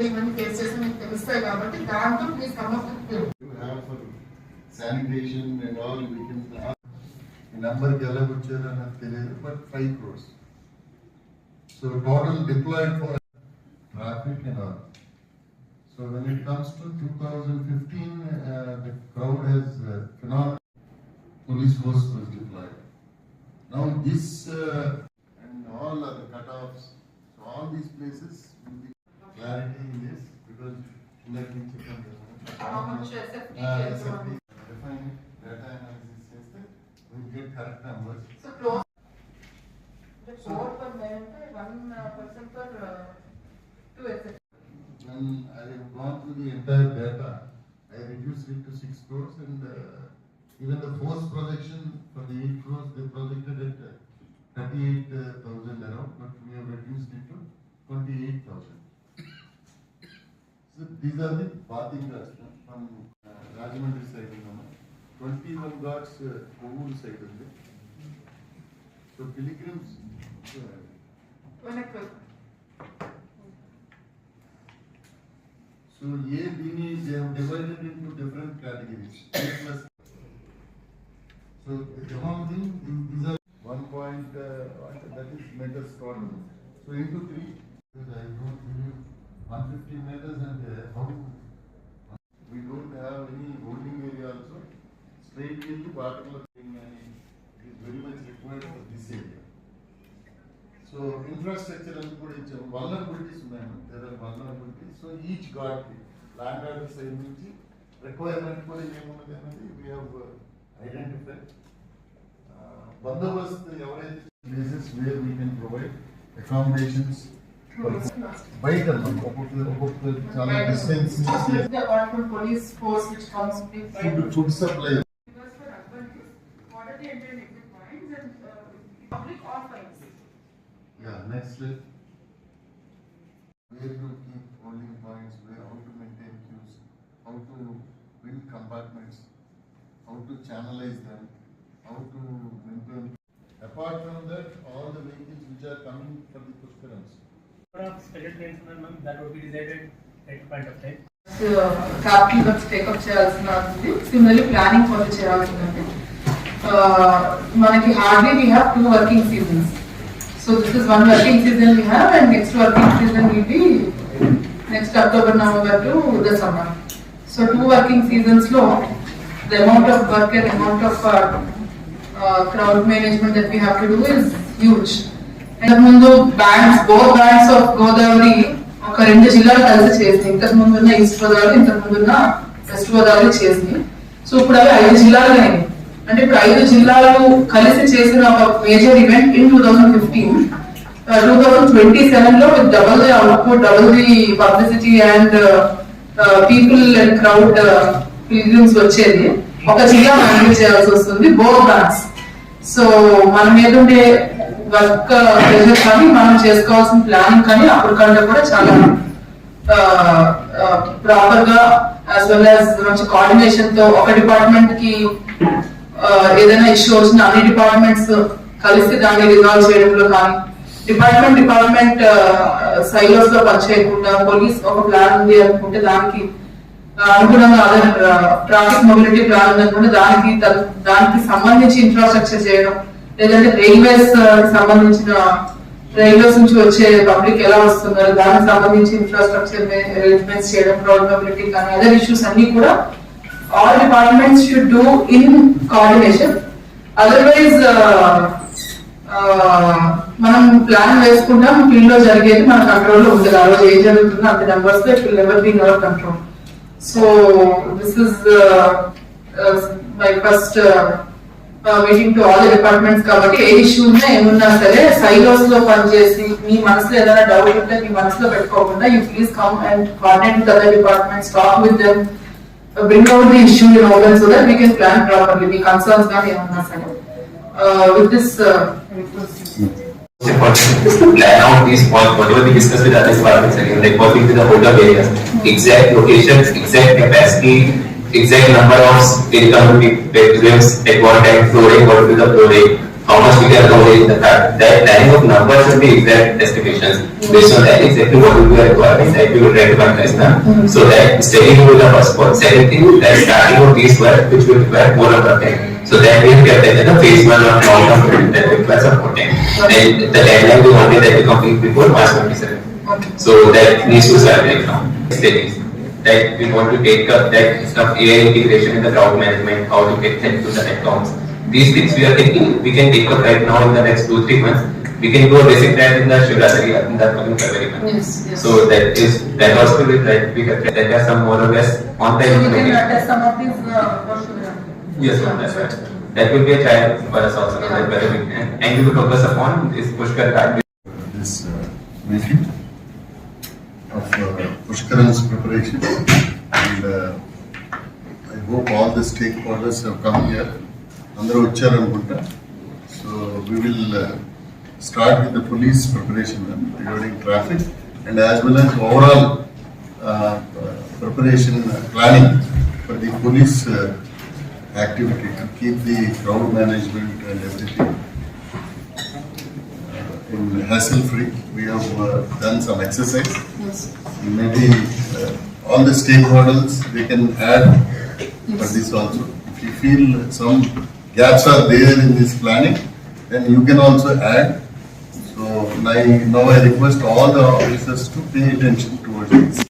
ఇవన్నీ ఫేస్ చేసి మీకు తెలుస్తాయి కాబట్టి దాంతో please come up You have for sanitation and all, we can, ఈ నెంబర్కి ఎలా వచ్చారు అన్నది తెలియదు but five crores so total diploid for traffic and all so when it comes to two thousand fifteen the crowd Hess phenol police force was deployed. Now this uh, define data analysis చేస్తే we get correct numbers. So close అంటే four per day అంటే one person per two SF When I have gone through the entire data, I reduced it to six crores and uh, even the force projection for the eight crores, they projected it uh, thirty-eight thousand around, but we have reduced it to twenty-eight thousand. So these are the bathing guards uh, from uh, Rajahmundry side, you know, twenty-one guards, uh, Kovur side ఉంది. So pilgrims, uh, వెనక్కి So A, B, they have divided into different categories. A plus. So among them, these are one point, uh, what- that is meters total. So Straight in the water thing and it is very much required for this area. So infrastructure అని కూడా ఇచ్చాము vulnerabilities ఉన్నాయి there are vulnerabilities so each god law and order side నుంచి requirement కూడా ఏమున్నది అనేది we have identify బందోబస్తు ఎవరైతే places where we can provide accommodations బయట ఒక్కొక్క ఒక్కొక్క చాలా distance apartment police force which comes food food supply next slide. Where to keep holding points, where, how to maintain queues, how to build compartments, how to channelize them, how to maintain. Apart from that, all the vehicles which are coming for the Pushkarams. Number of special trains ఉన్నాయి ma'am, that would be decided at point of time. Capital works take up చేయాల్సిన ఉంది similarly planning కొంత చేయాల్సి ఉంది మనకి hardly we have two working seasons So this is one working season we have and next working season will be next October, November to the summer. So two working seasons low, the amount of work and amount of uh, uh, crowd management that we have to do is huge. ఇంతకుముందు banks బో banks of Godavari ఒక రెండు జిల్లాలు కలిసి చేసింది ఇంతకు ముందున్న east Godavari ఇంతకు ముందున్న వెస్ట్ గోదావరి చేసింది సో ఇప్పుడు అవి ఐదు జిల్లాలు అయినాయి అంటే ఇప్పుడు ఐదు జిల్లాలు కలిసి చేసిన ఒక major event in two thousand fifteen two thousand twenty సెవెన్లో with double the output double the publicity and people and crowd pilgrims వచ్చేది. ఒక జిల్లా మేనేజ్ చేయాల్సి వస్తుంది బో బ్రాండ్స్ సో మన మీద ఉండే వర్క్ ప్రెషర్ కానీ మనం చేసుకోవాల్సిన ప్లానింగ్ కానీ అప్పటికంటే కూడా చాలా uh, uh, ప్రాపర్గా యాజ్ వెల్ యాజ్ మంచి కోఆర్డినేషన్తో ఒక డిపార్ట్మెంట్కి ఏదైనా ఇష్యూ వచ్చిన అన్ని డిపార్ట్మెంట్స్ కలిసి దాన్ని రిజాల్వ్ చేయడంలో కానీ డిపార్ట్మెంట్ డిపార్ట్మెంట్ సైలోస్లో పనిచేయకుండా పోలీస్ ఒక ప్లాన్ ఉంది అనుకుంటే దానికి అనుగుణంగా అదే ట్రాఫిక్ మొబిలిటీ ప్లాన్ ఉంది అనుకుంటే దానికి దానికి సంబంధించి ఇన్ఫ్రాస్ట్రక్చర్ చేయడం లేదంటే రైల్వేస్ సంబంధించిన రైల్వేస్ నుంచి వచ్చే పబ్లిక్ ఎలా వస్తున్నారు దానికి సంబంధించి ఇన్ఫ్రాస్ట్రక్చర్ అరేంజ్మెంట్స్ చేయడం రోడ్ మొబిలిటీ కానీ అదర్ ఇష్యూస్ అన్ని కూడా all departments should do in coordination. Otherwise, uh, uh, మనం ప్లాన్ వేసుకుంటాం ఫీల్డ్లో జరిగేది మన కంట్రోల్లో ఉంటుంది ఆ రోజు ఏం జరుగుతుందో అంత numbers it will never be our control so this is my first meeting to all departments కాబట్టి ఏ ఇష్యూ ఉన్నా ఏమున్నా సరే సైలోస్లో పనిచేసి మీ మనసులో ఏదైనా డౌట్ ఉంటే మీ మనసులో పెట్టుకోకుండా you please come and contact other departments talk with them bring out the issue in open so that we can plan properly me concerns కానీ ఏమన్నా సరే with this It's important is to plan out these points, whatever we discussed with other departments again, like working with the hold up areas, exact locations, exact capacity, exact number of telecommunity pilgrims, at what time flow rate, what will be the flow rate, how much we can accommodate the fact that planning of numbers should be exact estimations based on that exactly what will be the requirement that we will try to finalize them. So that steady will be the first point. Second thing, that starting of these work which will require more of the time. So that we have kept as a phase one of long term project that requires time. And the deadline we wanted that to complete before March twenty seven. Okay. So that needs to start right now. Studies that we want to take up that stuff AI integration in the cloud management, how to get them to the accounts. These things we are thinking we can take up right now in the next two three months. We can go a basic plan in the Shivratri in the coming February month. Yes, yes. So that is that also will that we have that are some more or less on the So we can implementation. attest some of these, uh, what should? Yes, ma'am, that's right. That will be a trial for us also, that whether we can, and we will focus upon is Pushkar card. this uh, meeting of uh, Pushkaran's preparations. And uh, I hope all the stakeholders have come here. అందరూ వచ్చారు అనుకుంటా so we will uh, start with the police preparation ma'am, regarding traffic and as well as overall uh, preparation uh, planning for the police uh, activity to keep the crowd management and everything uh, in hassle free. We have uh, done some exercise. Yes. Maybe uh, all the stakeholders, they can add for this also. If you feel some gaps are there in this planning, then you can also add. So now I request all the officers to pay attention towards this.